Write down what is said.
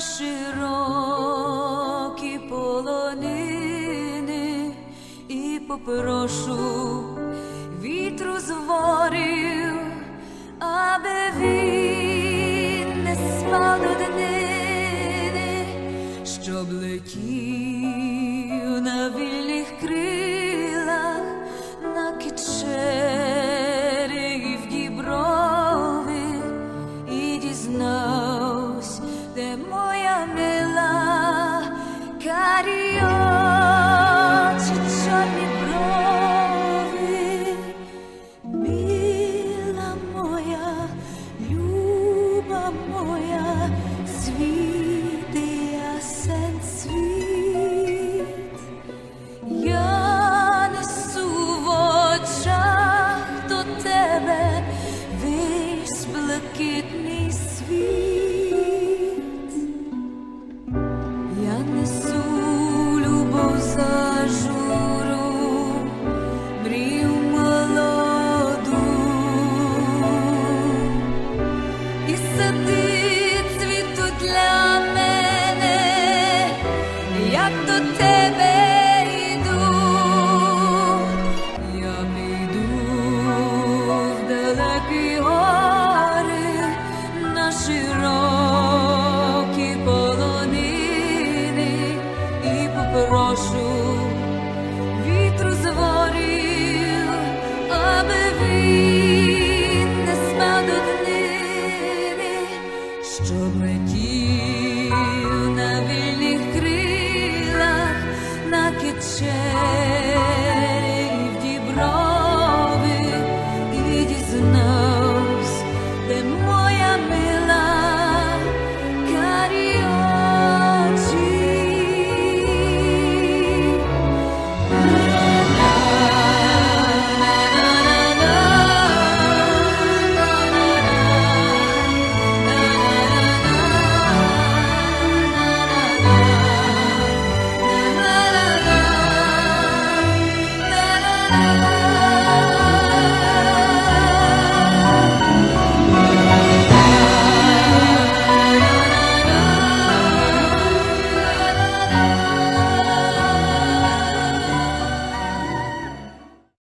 широкі полонини і попрошу вітру зворів, аби він не спав до днини, щоб летів на вільних крилах на киче. proшу.